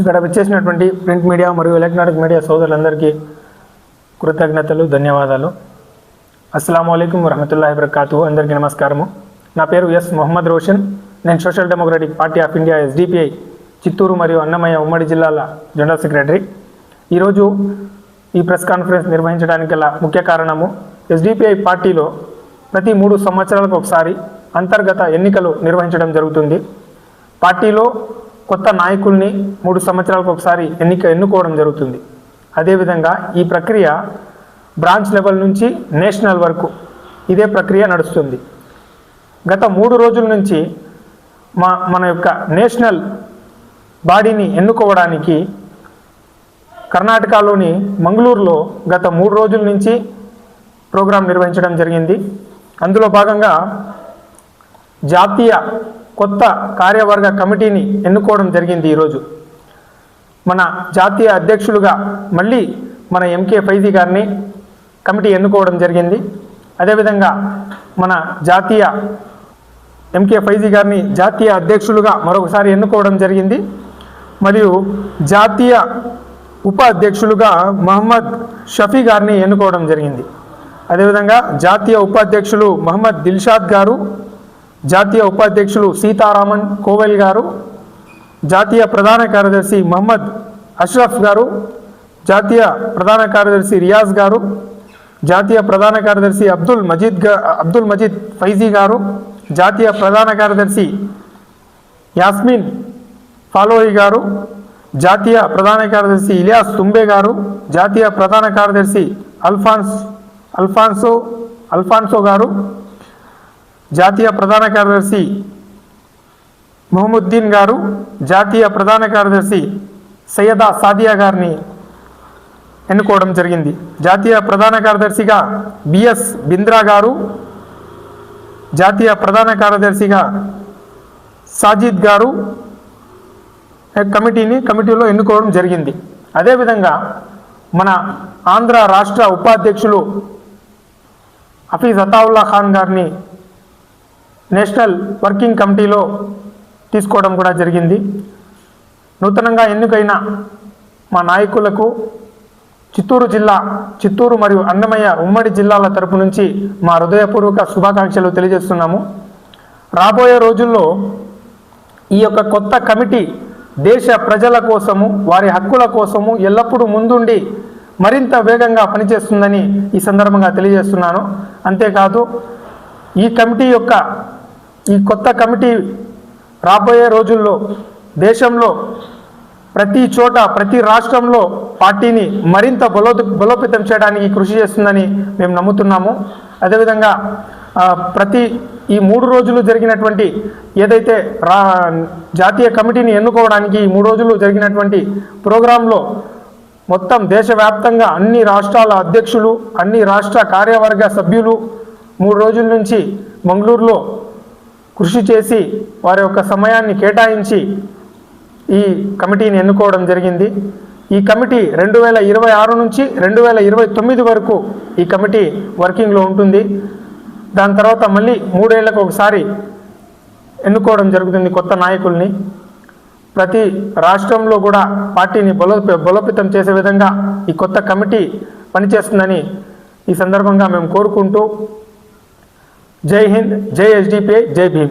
ఇక్కడ వచ్చేసినటువంటి print media మరియు ఎలక్ట్రానిక్ మీడియా సోదరులందరికీ కృతజ్ఞతలు ధన్యవాదాలు. అస్సలం అయికం వరహమతుల్లాహి వబర్కాతు. అందరికీ నమస్కారము. నా పేరు ఎస్ మొహమ్మద్ రోషన్. నేను social democratic party of India SDPI Chittoor మరియు అన్నమయ్య ఉమ్మడి జిల్లాల జనరల్ సెక్రటరీ. ఈరోజు ఈ ప్రెస్ కాన్ఫరెన్స్ నిర్వహించడానికి గల ముఖ్య కారణము ఎస్డిపిఐ పార్టీలో ప్రతి మూడు సంవత్సరాలకు ఒకసారి అంతర్గత ఎన్నికలు నిర్వహించడం జరుగుతుంది. పార్టీలో కొత్త నాయకుల్ని మూడు సంవత్సరాలకు ఒకసారి ఎన్నిక ఎన్నుకోవడం జరుగుతుంది. అదేవిధంగా ఈ ప్రక్రియ బ్రాంచ్ లెవెల్ నుంచి నేషనల్ వరకు ఇదే ప్రక్రియ నడుస్తుంది. గత మూడు రోజుల నుంచి మా మన యొక్క నేషనల్ బాడీని ఎన్నుకోవడానికి కర్ణాటకలోని మంగళూరులో గత మూడు రోజుల నుంచి ప్రోగ్రాం నిర్వహించడం జరిగింది. అందులో భాగంగా జాతీయ కొత్త కార్యవర్గ కమిటీని ఎన్నుకోవడం జరిగింది ఈరోజు. మన జాతీయ అధ్యక్షులుగా మళ్ళీ మన ఎంకే ఫైజీ గారిని కమిటీ ఎన్నుకోవడం జరిగింది. అదేవిధంగా మన జాతీయ ఎంకే ఫైజీ గారిని జాతీయ అధ్యక్షులుగా మరొకసారి ఎన్నుకోవడం జరిగింది. మరియు జాతీయ ఉప అధ్యక్షులుగా మహమ్మద్ షఫీ గారిని ఎన్నుకోవడం జరిగింది. అదేవిధంగా జాతీయ ఉపాధ్యక్షులు మహమ్మద్ దిల్షాద్ గారు జాతీయ ఉపాధ్యక్షులు సీతారామన్ కోవెల్ గారు జాతీయ ప్రధాన కార్యదర్శి మహమ్మద్ అష్రఫ్ గారు జాతీయ ప్రధాన కార్యదర్శి రియాజ్ గారు జాతీయ ప్రధాన కార్యదర్శి అబ్దుల్ మజీద్ అబ్దుల్ మజీద్ ఫైజీ గారు జాతీయ ప్రధాన కార్యదర్శి యాస్మిన్ ఫాలోయి గారు జాతీయ ప్రధాన కార్యదర్శి ఇలియాస్ తుంబే గారు జాతీయ ప్రధాన కార్యదర్శి అల్ఫాన్స్ అల్ఫాన్సో అల్ఫాన్సో గారు జాతీయ ప్రధాన కార్యదర్శి మొహముద్దీన్ గారు జాతీయ ప్రధాన కార్యదర్శి సయ్యదా సాదియా గారిని ఎన్నుకోవడం జరిగింది. జాతీయ ప్రధాన కార్యదర్శిగా బిఎస్ బింద్రా గారు జాతీయ ప్రధాన కార్యదర్శిగా సాజిద్ గారు కమిటీని కమిటీలో ఎన్నుకోవడం జరిగింది. అదేవిధంగా మన ఆంధ్ర రాష్ట్ర ఉపాధ్యక్షులు హఫీజ్ అతావుల్లా ఖాన్ గారిని నేషనల్ వర్కింగ్ కమిటీలో తీసుకోవడం కూడా జరిగింది. నూతనంగా ఎన్నికైన మా నాయకులకు చిత్తూరు జిల్లా చిత్తూరు మరియు అన్నమయ్య ఉమ్మడి జిల్లాల తరపు నుంచి మా హృదయపూర్వక శుభాకాంక్షలు తెలియజేస్తున్నాము. రాబోయే రోజుల్లో ఈ యొక్క కొత్త కమిటీ దేశ ప్రజల కోసము వారి హక్కుల కోసము ఎల్లప్పుడూ ముందుండి మరింత వేగంగా పనిచేస్తుందని ఈ సందర్భంగా తెలియజేస్తున్నాను. అంతేకాదు ఈ కమిటీ యొక్క ఈ కొత్త కమిటీ రాబోయే రోజుల్లో దేశంలో ప్రతి చోట ప్రతి రాష్ట్రంలో పార్టీని మరింత బలో బలోపేతం చేయడానికి కృషి చేస్తుందని మేము నమ్ముతున్నాము. అదేవిధంగా ప్రతి ఈ మూడు రోజులు జరిగినటువంటి ఏదైతే రా జాతీయ కమిటీని ఎన్నుకోవడానికి ఈ మూడు రోజులు జరిగినటువంటి ప్రోగ్రాంలో మొత్తం దేశవ్యాప్తంగా అన్ని రాష్ట్రాల అధ్యక్షులు అన్ని రాష్ట్ర కార్యవర్గ సభ్యులు మూడు రోజుల నుంచి మంగళూరులో కృషి చేసి వారి యొక్క సమయాన్ని కేటాయించి ఈ కమిటీని ఎన్నుకోవడం జరిగింది. ఈ కమిటీ రెండు వేల ఇరవై ఆరు నుంచి రెండు వేల ఇరవై తొమ్మిది వరకు ఈ కమిటీ వర్కింగ్లో ఉంటుంది. దాని తర్వాత మళ్ళీ మూడేళ్ళకు ఒకసారి ఎన్నుకోవడం జరుగుతుంది కొత్త నాయకుల్ని. ప్రతి రాష్ట్రంలో కూడా పార్టీని బలో బలోపేతం చేసే విధంగా ఈ కొత్త కమిటీ పనిచేస్తుందని ఈ సందర్భంగా మేము కోరుకుంటూ जय हिंद जय एच डी जय भीम।